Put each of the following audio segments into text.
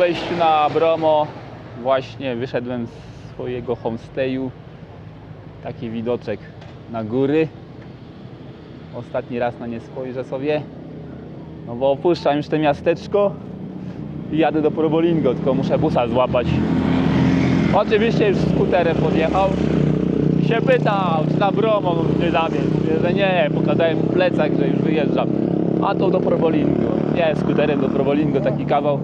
wejściu na Bromo właśnie wyszedłem z swojego homestayu. Taki widoczek na góry. Ostatni raz na nie spojrzę sobie. No bo opuszczam już to miasteczko i jadę do Probolingo, tylko muszę busa złapać. Oczywiście już skuterem podjechał. I się pytał, czy na Bromo mnie zawieźć. Mówię, że nie, pokazałem plecak, że już wyjeżdżam. A to do Probolingo. Nie, skuterem do Probolingo, taki kawał.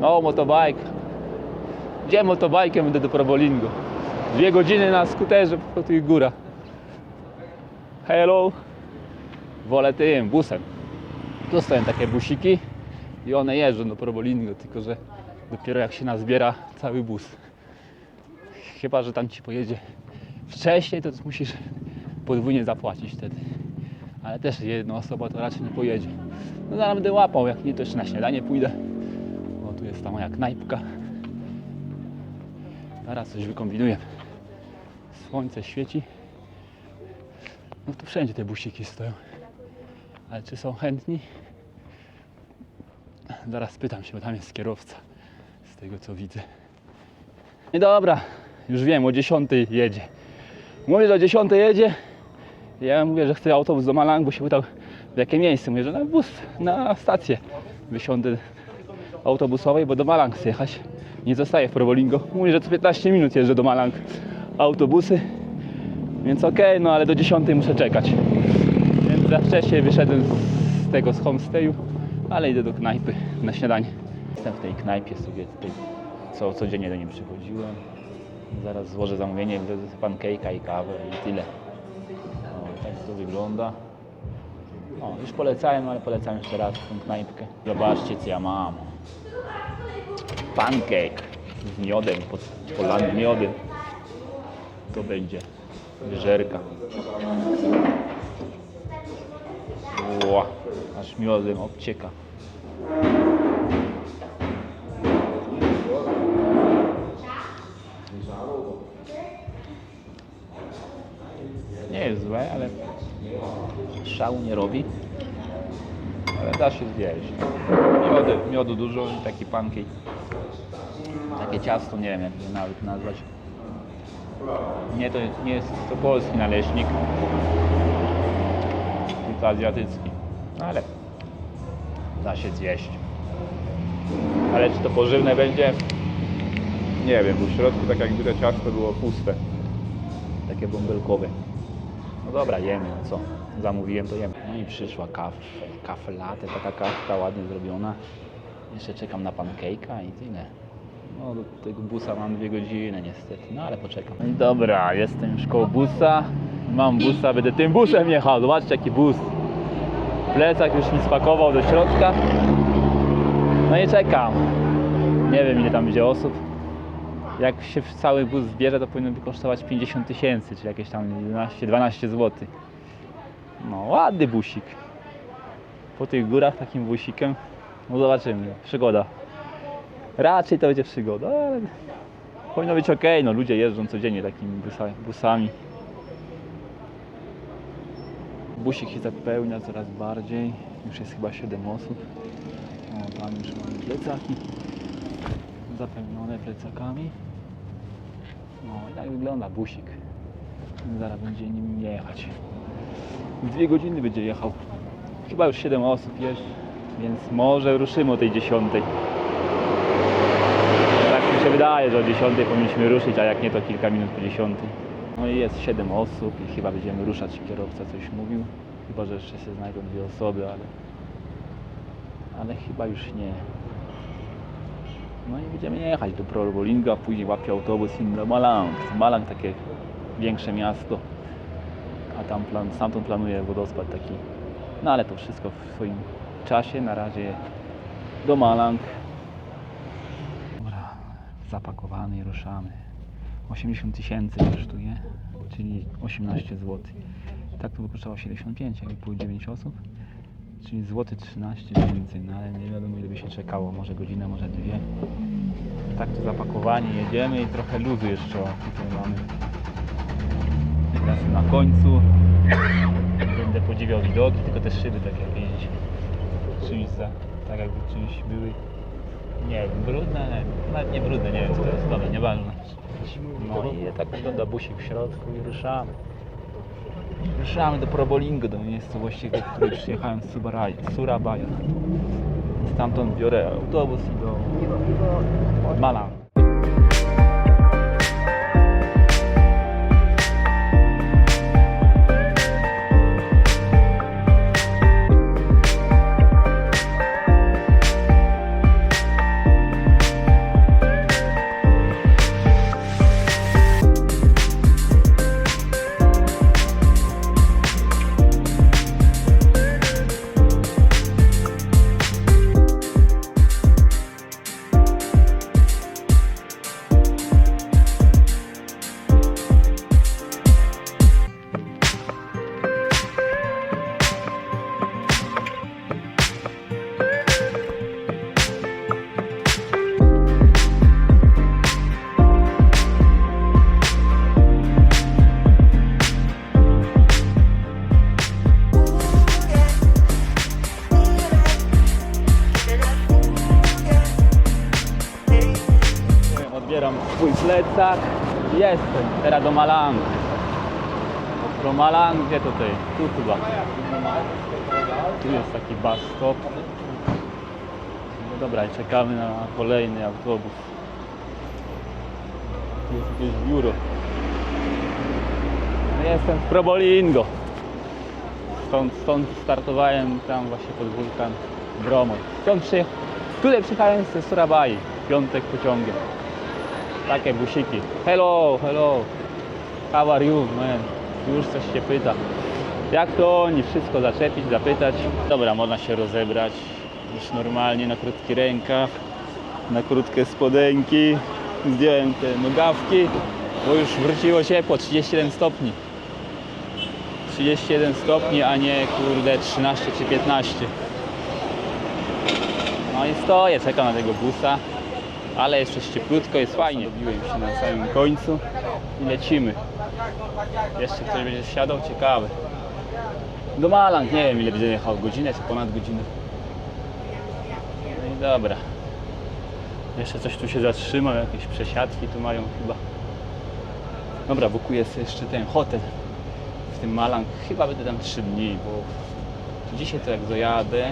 No, motobike. Gdzie motobajkiem będę do Probolingo? Dwie godziny na skuterze po tych górach. Hello. Wolę tym, busem. Tu stoją takie busiki i one jeżdżą do Probolingo, tylko że dopiero jak się nazbiera cały bus. Chyba, że tam ci pojedzie wcześniej, to musisz podwójnie zapłacić wtedy. Ale też jedna osoba to raczej nie pojedzie. No zaraz będę łapał, jak nie to jeszcze na śniadanie pójdę. Jest ta moja knajpka. Zaraz coś wykombinuję. Słońce świeci. No tu wszędzie te busiki stoją. Ale czy są chętni? Zaraz pytam się, bo tam jest kierowca. Z tego co widzę. No dobra, już wiem, o 10 jedzie. Mówię, że o 10 jedzie. Ja mówię, że chcę autobus do Malangu, się pytał w jakie miejsce. Mówię, że na bus, na stację. Wysiądę autobusowej, bo do Malang chcę jechać. Nie zostaję w Probolingo. Mówi, że co 15 minut jeżdżę do Malang autobusy. Więc okej, no ale do 10 muszę czekać. Więc za wcześnie wyszedłem z tego z homestayu, ale idę do knajpy na śniadanie. Jestem w tej knajpie sobie tutaj, co codziennie do niej przychodziłem. Zaraz złożę zamówienie, pancake'a i kawę i tyle. O, tak to wygląda. O, już polecałem, ale polecam jeszcze raz tą knajpkę. Zobaczcie co ja mam. Pancake z miodem, polany miodem. To będzie żerka. Ła, aż miodem obcieka. Nie jest złe, ale szału nie robi. Da się zjeść. Miodu, miodu dużo i taki pancake. Takie ciasto, nie wiem jak je nawet nazwać. Nie, to nie jest to polski naleśnik, tylko azjatycki. No ale da się zjeść. Ale czy to pożywne będzie? Nie wiem, bo w środku tak jak widać ciasto było puste. Takie bąbelkowe. No dobra, jemy, no co? Zamówiłem, to jemy. No i przyszła kawa, kafe latte, taka kawka ładnie zrobiona. Jeszcze czekam na pancake'a i tyle. No do tego busa mam dwie godziny niestety, no ale poczekam. No dobra, jestem już koło busa. Mam busa, będę tym busem jechał. Zobaczcie jaki bus. Plecak już mi spakował do środka. No i czekam. Nie wiem ile tam będzie osób. Jak się cały bus zbierze, to powinno by kosztować 50 tysięcy, czyli jakieś tam 11-12 zł. No ładny busik. Po tych górach takim busikiem. No zobaczymy. Przygoda. Raczej to będzie przygoda, ale powinno być ok. No ludzie jeżdżą codziennie takimi busa- busami. Busik się zapełnia coraz bardziej. Już jest chyba 7 osób. O, tam już mamy plecaki. Zapełnione plecakami. No i tak wygląda busik. Zaraz będzie nim jechać. Dwie godziny będzie jechał. Chyba już 7 osób jest, więc może ruszymy o tej 10. Tak mi się wydaje, że o 10 powinniśmy ruszyć, a jak nie to kilka minut po 10. No i jest 7 osób i chyba będziemy ruszać. Kierowca coś mówił. Chyba, że jeszcze się znajdą dwie osoby, ale, ale chyba już nie. No i będziemy jechać do Probolinga, później łapię autobus i do Malang. Malang takie większe miasto, a tam plan, stamtąd planuję wodospad taki. No ale to wszystko w swoim czasie. Na razie do Malang. Dobra, zapakowany i ruszamy. 80 tysięcy kosztuje, czyli 18 zł. Tak to by kosztowało 75, jakby było 9 osób. Czyli złoty 13 mniej więcej, no ale nie wiadomo ile by się czekało, może godzinę, może dwie. Tak to zapakowani jedziemy i trochę luzu jeszcze tutaj mamy. Teraz na końcu będę podziwiał widoki, tylko te szyby tak jak jeździ czymś za, tak jakby czymś były Nie wiem, brudne, nawet nie brudne, nie wiem co to jest, dobra, nieważne. No i tak wygląda busik w środku i ruszamy. Ruszamy do Probolingo, do miejscowości, do której przyjechałem z Subaraj- stamtąd biorę autobus i do Malang. Plecak. Jestem. Teraz do Malang. Do Malang, gdzie tutaj? Tu chyba. Tu jest taki bus stop. No dobra, czekamy na kolejny autobus. Jest jakieś biuro. No jestem w Probolingo. Stąd, stąd startowałem tam właśnie pod wulkan Bromo. Stąd przyjechałem. Tutaj przyjechałem ze Surabai. Piątek pociągiem. Takie busiki. Hello, hello. How are you, man? Już coś się pyta. Jak to oni? Wszystko zaczepić, zapytać. Dobra, można się rozebrać. Już normalnie na krótki rękaw, na krótkie spodenki. Zdjąłem te nogawki, bo już wróciło ciepło, 37 stopni. 31 stopni, a nie kurde 13 czy 15. No i stoję, czekam na tego busa, ale jeszcze cieplutko, jest fajnie. Dobiłem się na samym końcu i lecimy. Jeszcze ktoś będzie wsiadał, ciekawy. Do Malang, nie wiem ile będzie jechał, godzinę czy ponad godzinę. No i dobra. Jeszcze coś tu się zatrzymał, jakieś przesiadki tu mają chyba. Dobra, bukuję sobie jeszcze ten hotel w tym Malang. Chyba będę tam 3 dni, bo dzisiaj to jak dojadę,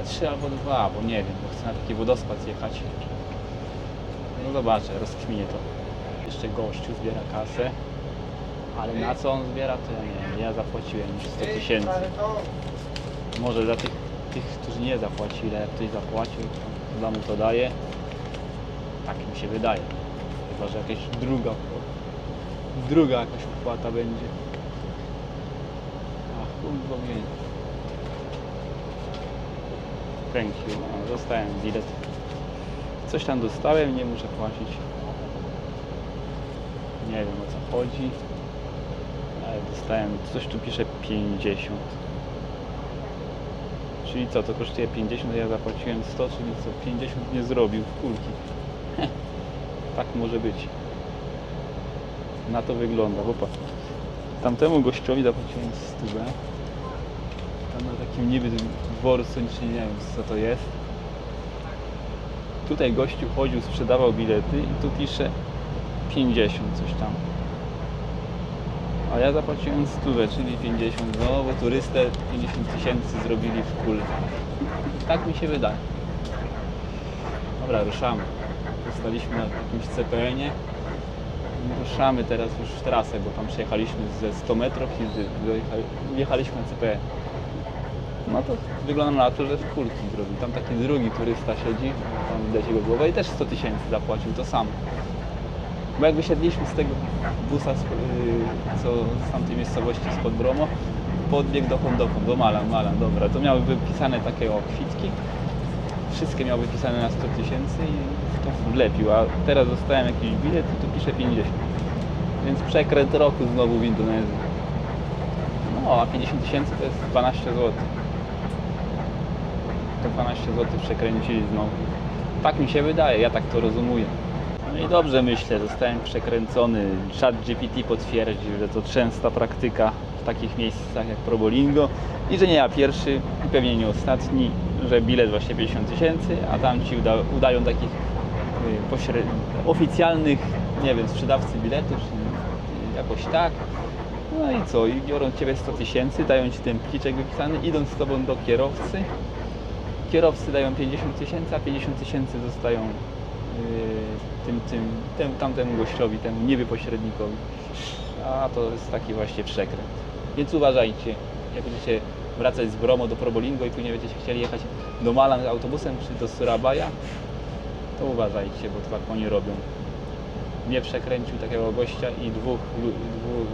a 3 albo 2, bo nie wiem, bo chcę na taki wodospad jechać. No zobaczę, rozkminię to. Jeszcze gościu zbiera kasę, ale na co on zbiera, to ja nie wiem. Ja zapłaciłem już 100 tysięcy. Może za tych, tych, którzy nie zapłacili, jak ktoś zapłacił, to za mu to daje. Tak mi się wydaje. Chyba, że jakaś druga, druga jakaś opłata będzie. Ach, kurwa mnie. Kręcił, a dostałem bilet. Coś tam dostałem, nie muszę płacić. Nie wiem o co chodzi. Ale dostałem, coś tu pisze 50. Czyli co, to kosztuje 50, a ja zapłaciłem 100, czyli co, 50 nie zrobił w kulki. tak może być. Na to wygląda, bo patrz. Tamtemu gościowi zapłaciłem 100. Tam na takim niby dworcu, czy nie wiem co to jest. Tutaj gościu chodził, sprzedawał bilety i tu pisze 50 coś tam. A ja zapłaciłem 100, czyli 50, no bo turystę 50 tysięcy zrobili w kul. Tak mi się wydaje. Dobra, ruszamy. Zostaliśmy na jakimś CPN-ie. Ruszamy teraz już w trasę, bo tam przejechaliśmy ze 100 metrów i z- dojechali- wjechaliśmy na CPN. No to wygląda na to, że w kulki zrobił. Tam taki drugi turysta siedzi, tam widać jego głowę i też 100 tysięcy zapłacił, to samo. Bo jak wysiedliśmy z tego busa, z, yy, co z tamtej miejscowości spod Bromo, podbiegł dokąd, dokąd, do Malan, Malan, dobra. To miały wypisane takie o kwitki, wszystkie miały wypisane na 100 tysięcy i to wlepił, a teraz dostałem jakiś bilet i tu pisze 50. Więc przekręt roku znowu w Indonezji. No, a 50 tysięcy to jest 12 zł. To 12 zł przekręcili znowu. Tak mi się wydaje, ja tak to rozumuję. No i dobrze myślę, zostałem przekręcony. Chat GPT potwierdził, że to częsta praktyka w takich miejscach jak Probolingo i że nie ja pierwszy i pewnie nie ostatni że bilet właśnie 50 tysięcy, a tam ci uda, udają takich y, oficjalnych, nie wiem, sprzedawcy biletów, czy jakoś tak. No i co, i biorą ciebie 100 tysięcy, dają ci ten pliczek wypisany, idą z tobą do kierowcy. Kierowcy dają 50 tysięcy, a 50 tysięcy zostają yy, tym, tym, tym, tamtemu gościowi, temu niby pośrednikowi. A to jest taki właśnie przekręt. Więc uważajcie, jak będziecie wracać z Bromo do Probolingo i później będziecie chcieli jechać do Malang autobusem czy do Surabaja, to uważajcie, bo to tak oni robią. Mnie przekręcił takiego gościa i dwóch, dwóch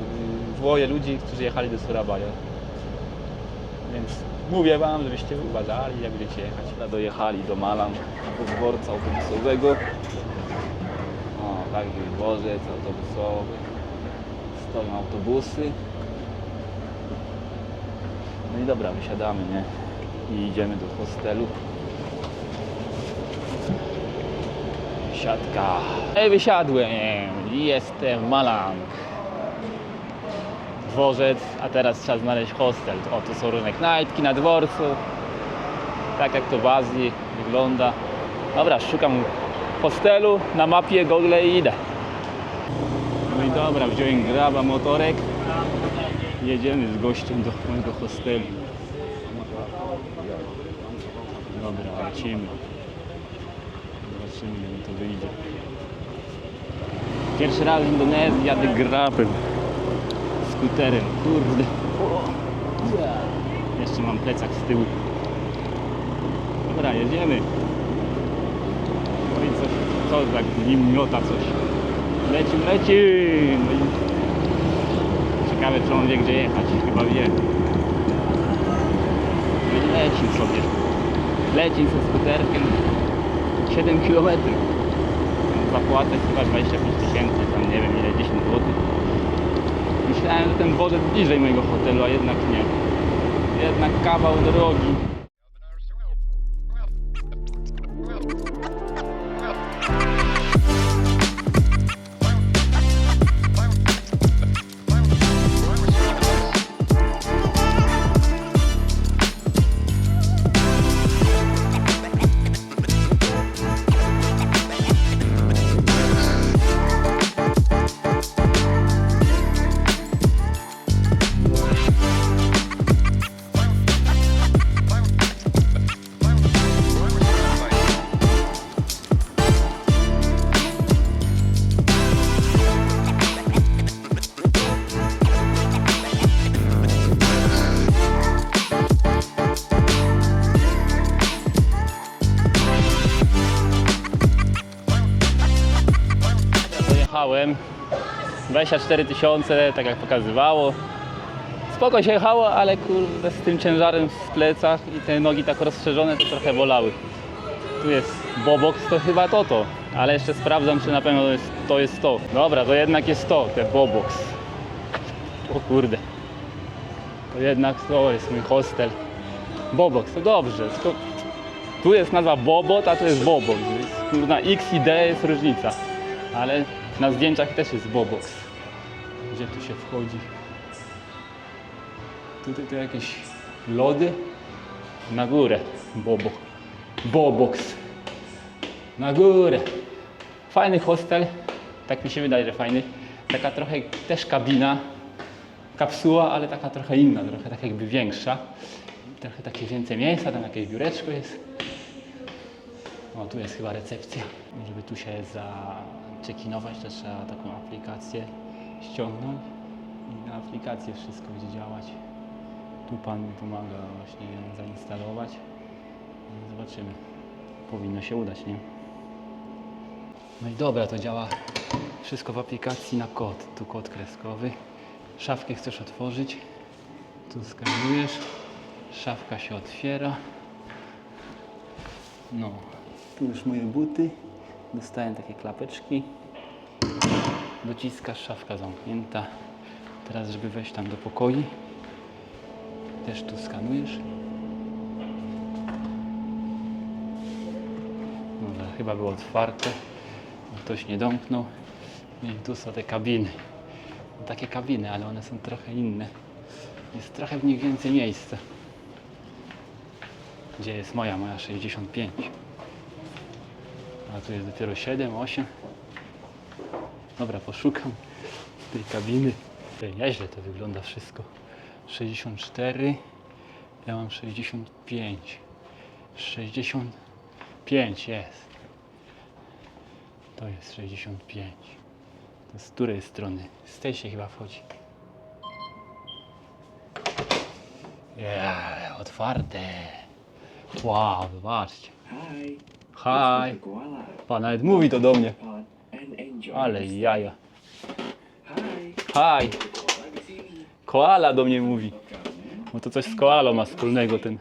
dwoje ludzi, którzy jechali do Surabaja. Więc mówię wam, żebyście uważali, jak będziecie jechać. Dojechali do Malang, do dworca autobusowego. O, taki dworzec autobusowy. Stoją autobusy. No i dobra, wysiadamy, nie? I idziemy do hostelu. Siatka. Ej, wysiadłem. Jestem Malang. Dworzec, a teraz trzeba znaleźć hostel. O, tu są różne knajpki na dworcu. Tak jak to w Azji wygląda. Dobra, szukam hostelu na mapie Google i idę. No i dobra, wziąłem graba, motorek. Jedziemy z gościem do mojego hostelu. Dobra, lecimy. Zobaczymy, jak to wyjdzie. Pierwszy raz w Indonezji jadę grabem. Skuterem, kurde. Jeszcze mam plecak z tyłu. Dobra, jedziemy. No i coś, co tak nim miota coś. Lecim, lecim. No Ciekawe, czy on wie, gdzie jechać. Chyba wie. No i leci sobie. Leci ze skuterkiem 7 km. Zapłatę chyba 25 tysięcy, tam nie wiem ile, 10 zł. Myślałem, że ten dworzec bliżej mojego hotelu, a jednak nie. Jednak kawał drogi. 24 tysiące, tak jak pokazywało. Spoko się jechało, ale kurde z tym ciężarem w plecach i te nogi tak rozszerzone to trochę bolały. Tu jest Bobox, to chyba to to. Ale jeszcze sprawdzam, czy na pewno to jest to. Jest to. Dobra, to jednak jest to, te Bobox. O kurde. To jednak to jest mój hostel. Bobox, to dobrze. Tylko tu jest nazwa Bobot, a tu jest Bobox. Na X i D jest różnica. Ale na zdjęciach też jest Bobox. Gdzie tu się wchodzi? Tutaj to jakieś lody. Na górę. Bobo. Bobox. Na górę. Fajny hostel. Tak mi się wydaje, że fajny. Taka trochę też kabina. Kapsuła, ale taka trochę inna, trochę tak jakby większa. Trochę takie więcej miejsca, tam jakieś biureczko jest. O, tu jest chyba recepcja. Żeby tu się zaczekinować, to trzeba taką aplikację ściągnąć i na aplikację wszystko będzie działać. Tu Pan mi pomaga właśnie ją zainstalować. No, Zobaczymy. Powinno się udać, nie? No i dobra, to działa wszystko w aplikacji na kod. Tu kod kreskowy. Szafkę chcesz otworzyć. Tu skanujesz. Szafka się otwiera. No, tu już moje buty. Dostałem takie klapeczki. Dociskasz, szafka zamknięta. Teraz, żeby wejść tam do pokoi, też tu skanujesz. Dobra, chyba było otwarte. Ktoś nie domknął. I tu są te kabiny. Takie kabiny, ale one są trochę inne. Jest trochę w nich więcej miejsca. Gdzie jest moja? Moja 65. A tu jest dopiero 7, 8. Dobra, poszukam tej kabiny. Ej, Nieźle to wygląda wszystko. 64. Ja mam 65. 65 jest. To jest 65. To z której strony? Z tej się chyba wchodzi. Ja, otwarte. Wow, zobaczcie. Hi. Hi. Pan nawet mówi to do mnie. Ale jaja. Privacy. Koala do mnie mówi. Bo to coś z koalą ma wspólnego ten.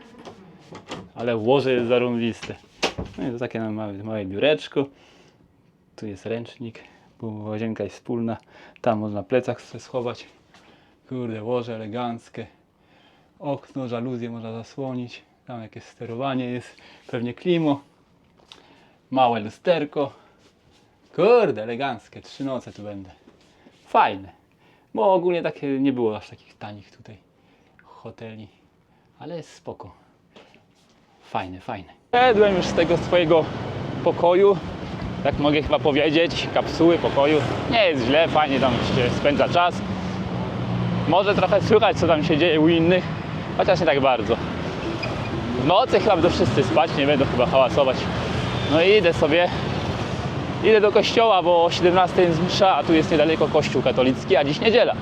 Ale łoże jest zarąbiste. No i to takie małe, małe biureczko. Tu jest ręcznik, bo łazienka jest wspólna. Tam można plecak sobie schować. Kurde, łoże eleganckie. Okno, żaluzję można zasłonić. Tam jakieś sterowanie jest. Pewnie klimo. Małe lusterko. Kurde, eleganckie. Trzy noce tu będę. Fajne. Bo ogólnie takie nie było aż takich tanich tutaj hoteli. Ale jest spoko. Fajne, fajne. Szedłem już z tego swojego pokoju. Tak mogę chyba powiedzieć. Kapsuły pokoju. Nie jest źle, fajnie tam się spędza czas. Może trochę słychać co tam się dzieje u innych, chociaż nie tak bardzo. W nocy chyba będą wszyscy spać, nie będą chyba hałasować. No i idę sobie Idę do kościoła, bo o 17 jest msza, a tu jest niedaleko kościół katolicki, a dziś niedziela.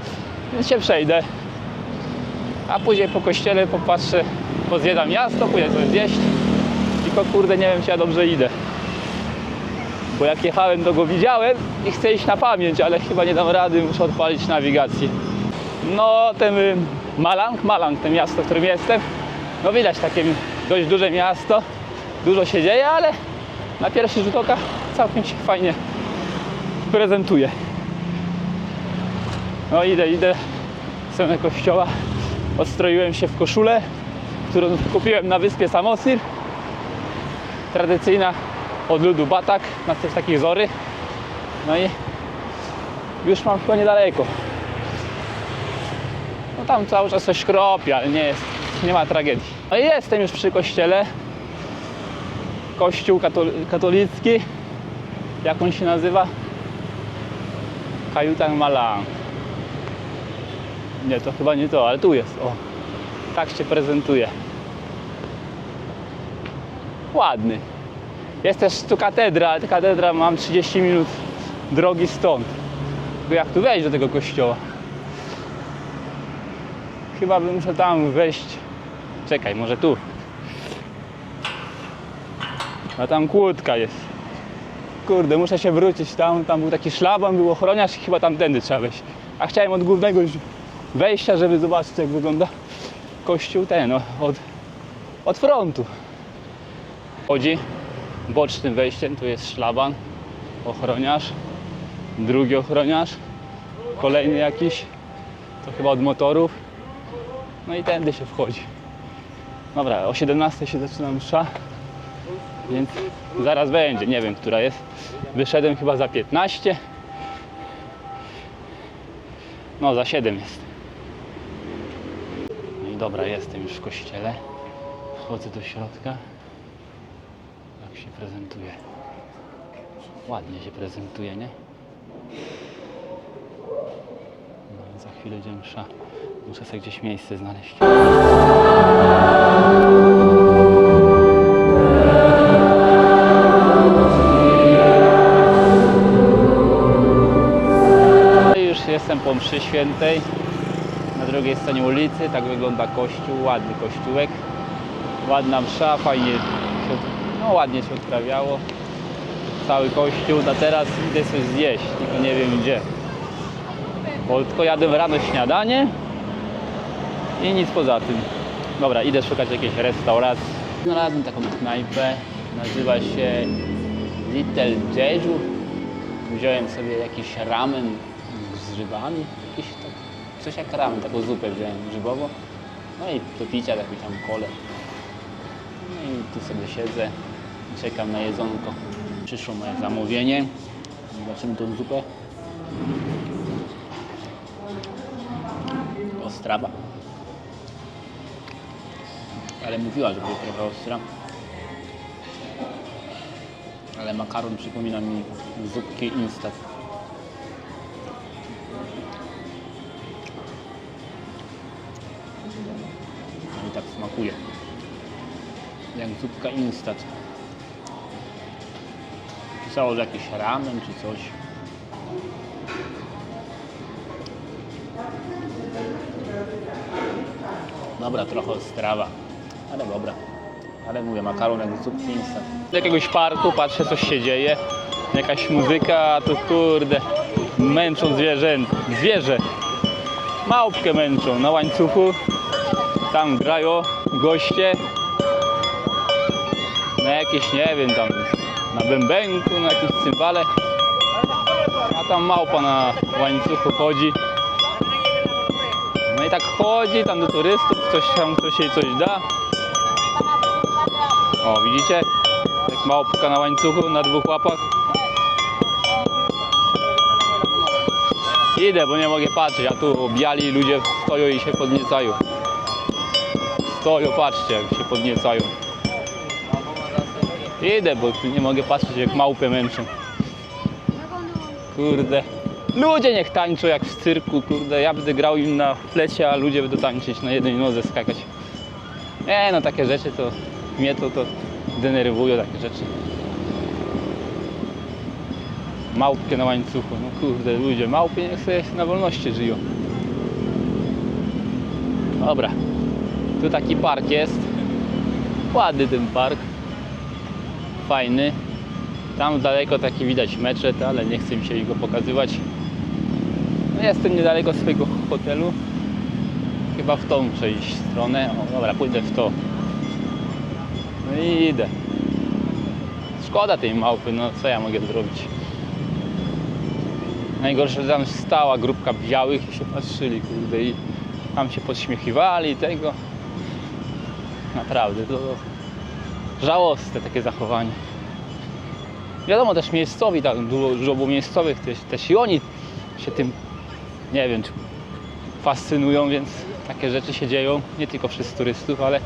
Więc się przejdę. A później po kościele popatrzę, pozwiedzam miasto, pójdę coś zjeść. Tylko kurde, nie wiem czy ja dobrze idę. Bo jak jechałem, to go widziałem i chcę iść na pamięć, ale chyba nie dam rady, muszę odpalić nawigację. No, ten y, Malang, Malang, to miasto, w którym jestem, no widać takie dość duże miasto, dużo się dzieje, ale na pierwszy rzut oka całkiem się fajnie prezentuje. No idę, idę w stronę kościoła. Odstroiłem się w koszulę, którą kupiłem na wyspie Samosir. Tradycyjna od ludu Batak na tych takich zory. No i już mam chyba niedaleko. No tam cały czas coś kropi, ale nie jest, nie ma tragedii. No i jestem już przy kościele kościół katol- katolicki. Jak on się nazywa? Kajutang Malang. Nie, to chyba nie to, ale tu jest. O, tak się prezentuje. Ładny. Jest też tu katedra, ale ta katedra mam 30 minut drogi stąd. Tylko jak tu wejść do tego kościoła? Chyba bym musiał tam wejść. Czekaj, może tu. A tam kłódka jest. Kurde, muszę się wrócić tam. Tam był taki szlaban, był ochroniarz i chyba tamtędy trzeba wejść. A chciałem od głównego wejścia, żeby zobaczyć jak wygląda kościół ten, no, od, od frontu. Chodzi bocznym wejściem, tu jest szlaban, ochroniarz, drugi ochroniarz, kolejny jakiś, to chyba od motorów. No i tędy się wchodzi. Dobra, o 17 się zaczyna msza. Więc zaraz będzie, nie wiem, która jest. Wyszedłem chyba za 15. No, za 7 jest. No i dobra, jestem już w kościele. Wchodzę do środka. Jak się prezentuje. Ładnie się prezentuje, nie? No, za chwilę będzie. Muszę sobie gdzieś miejsce znaleźć. Mszy świętej. Na drugiej stronie ulicy. Tak wygląda kościół. Ładny kościółek. Ładna msza, fajnie się, no ładnie się odprawiało. Cały kościół. A teraz idę coś zjeść, tylko nie wiem gdzie. Bo tylko jadłem rano śniadanie i nic poza tym. Dobra, idę szukać jakiejś restauracji. Znalazłem taką knajpę. Nazywa się Little Jeju. Wziąłem sobie jakiś ramen z rybami, jakiś tak, coś jak ramen, taką zupę wziąłem grzybową. No i do picia jakąś tam kolę. No i tu sobie siedzę czekam na jedzonko. Przyszło moje zamówienie. Zobaczymy tą zupę. Ostrawa. Ale mówiła, że będzie trochę ostra. Ale makaron przypomina mi zupki instant. I tak smakuje. Jak zupka instant. Pisało, że jakiś ramen czy coś. Dobra, trochę strawa, ale dobra. Ale mówię, makaron jak zupki instant. Z jakiegoś parku patrzę, coś się dzieje. Jakaś muzyka, tu kurde, męczą zwierzę, zwierzę. Małpkę męczą na łańcuchu. Tam grają goście. Na jakieś, nie wiem, tam na bębenku, na jakieś cymbale. A tam małpa na łańcuchu chodzi. No i tak chodzi tam do turystów, ktoś tam ktoś jej coś da. O, widzicie? Jak małpka na łańcuchu, na dwóch łapach. Idę, bo nie mogę patrzeć, a tu biali ludzie stoją i się podniecają. Stoją, patrzcie, jak się podniecają. Idę, bo nie mogę patrzeć, jak małpy męczą. Kurde. Ludzie niech tańczą jak w cyrku, kurde. Ja będę grał im na flecie, a ludzie będą tańczyć na jednej nodze, skakać. Nie no, takie rzeczy to mnie to, to denerwują, takie rzeczy. Małpkę na łańcuchu, no kurde, ludzie, małpy niech sobie na wolności żyją. Dobra, tu taki park jest. Ładny ten park. Fajny. Tam daleko taki widać meczet, ale nie chcę mi się go pokazywać. No jestem niedaleko swojego hotelu. Chyba w tą przejść stronę. O, dobra, pójdę w to. No i idę. Szkoda tej małpy, no co ja mogę zrobić? Najgorsze, że tam stała grupka białych i się patrzyli, kurde, i tam się podśmiechiwali tego. Naprawdę, to żałosne takie zachowanie. Wiadomo, też miejscowi, tam dużo, dużo było miejscowych, też, też i oni się tym, nie wiem, fascynują, więc takie rzeczy się dzieją, nie tylko przez turystów, ale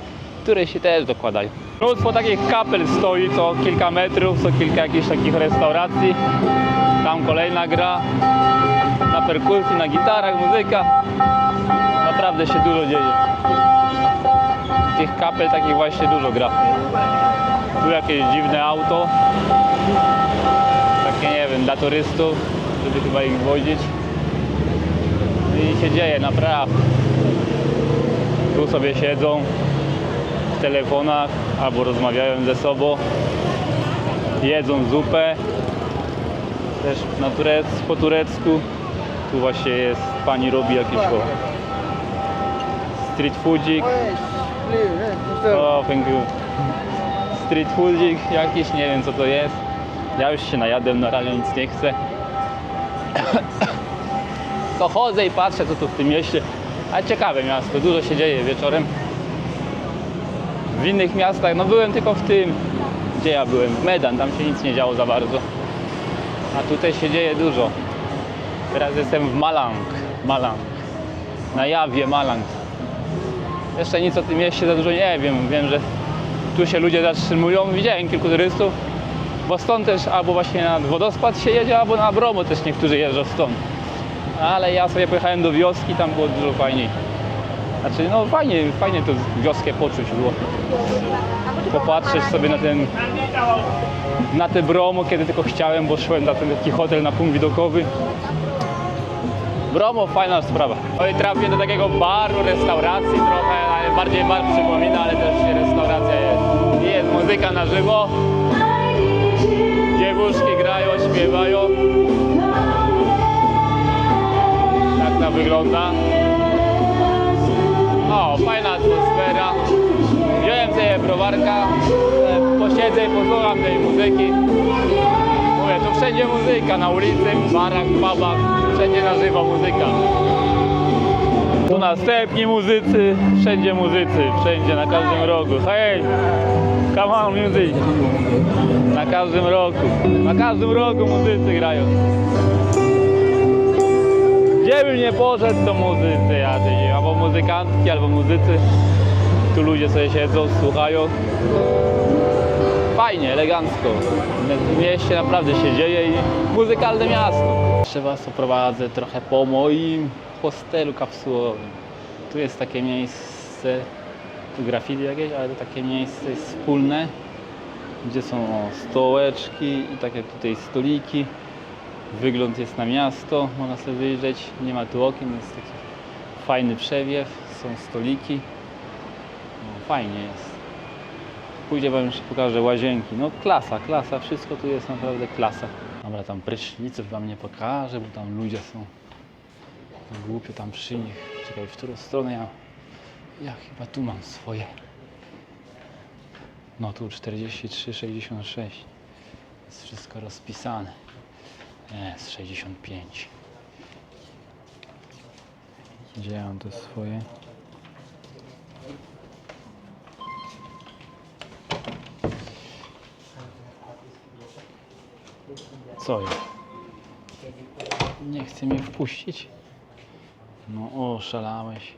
turyści też dokładają. Mnóstwo takich kapel stoi co kilka metrów, co kilka jakichś takich restauracji. Tam kolejna gra, na perkusji, na gitarach, muzyka. Naprawdę się dużo dzieje. Tych kapel takich właśnie dużo gra. Tu jakieś dziwne auto. Takie nie wiem, dla turystów, żeby chyba ich wozić. I się dzieje naprawdę. Tu sobie siedzą w telefonach albo rozmawiają ze sobą. Jedzą zupę. Też na turec, po turecku. Tu właśnie jest, pani robi jakieś o, street foodzik. O, thank you. Street foodzik jakiś, nie wiem co to jest. Ja już się najadłem, na razie nic nie chcę. To chodzę i patrzę co tu w tym mieście. A ciekawe miasto, dużo się dzieje wieczorem. W innych miastach, no byłem tylko w tym, gdzie ja byłem, w Medan, tam się nic nie działo za bardzo. A tutaj się dzieje dużo. Teraz jestem w Malang, Malang. Na Jawie Malang. Jeszcze nic o tym mieście za dużo nie wiem. Wiem, że tu się ludzie zatrzymują. Widziałem kilku turystów, bo stąd też albo właśnie na wodospad się jedzie, albo na Bromo też niektórzy jeżdżą stąd. Ale ja sobie pojechałem do wioski, tam było dużo fajniej. Znaczy, no fajnie, fajnie to wioskę poczuć było. Popatrzeć sobie na ten, na te Bromo, kiedy tylko chciałem, bo szłem na ten taki hotel na punkt widokowy. Bromo, fajna sprawa. No i trafię do takiego baru, restauracji trochę, ale bardziej bar przypomina, ale też restauracja jest. I jest muzyka na żywo. Dziewuszki grają, śpiewają. Tak to wygląda. O, fajna atmosfera. Wziąłem sobie browarka, e, posiedzę i posłucham tej muzyki. Mówię, tu wszędzie muzyka, na ulicy, w barach, w pubach, wszędzie na żywo muzyka. Tu następni muzycy, wszędzie muzycy, wszędzie, na każdym rogu. Hej, come on music. Na każdym roku, na każdym rogu muzycy grają. Gdzie bym nie poszedł, to muzycy jacyś, albo muzykantki, albo muzycy. Tu ludzie sobie siedzą, słuchają. Fajnie, elegancko. W mieście naprawdę się dzieje i muzykalne miasto. Jeszcze Was oprowadzę trochę po moim hostelu kapsułowym. Tu jest takie miejsce, tu graffiti jakieś, ale to takie miejsce jest wspólne, gdzie są stołeczki i takie tutaj stoliki. Wygląd jest na miasto, można sobie wyjrzeć, nie ma tu okien, jest taki fajny przewiew, są stoliki. No, fajnie jest. Pójdzie Wam jeszcze pokażę łazienki. No klasa, klasa, wszystko tu jest naprawdę klasa. Dobra, tam pryszniców Wam nie pokażę, bo tam ludzie są głupio tam przy nich. Czekaj, w którą stronę ja... Ja chyba tu mam swoje. No tu 43, 66. Jest wszystko rozpisane. Jest 65. Gdzie ja mam te swoje? Co jest? Nie chce mnie wpuścić? No oszalałeś.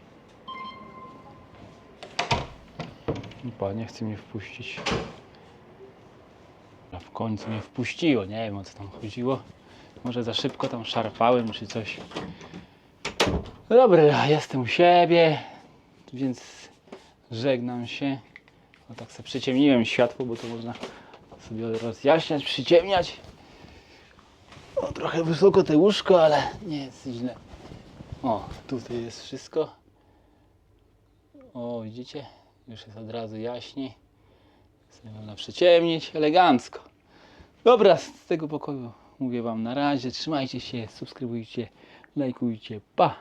Chyba nie chce mnie wpuścić. A w końcu mnie wpuściło. Nie wiem o co tam chodziło. Może za szybko tam szarpałem czy coś. No Dobra, jestem u siebie, więc żegnam się. No tak sobie przyciemniłem światło, bo to można sobie rozjaśniać, przyciemniać. Trochę wysoko te łóżko, ale nie jest źle. O, tutaj jest wszystko. O, widzicie? Już jest od razu jaśniej. Sobie można przyciemnić elegancko. Dobra, z tego pokoju mówię Wam na razie. Trzymajcie się, subskrybujcie, lajkujcie. Pa!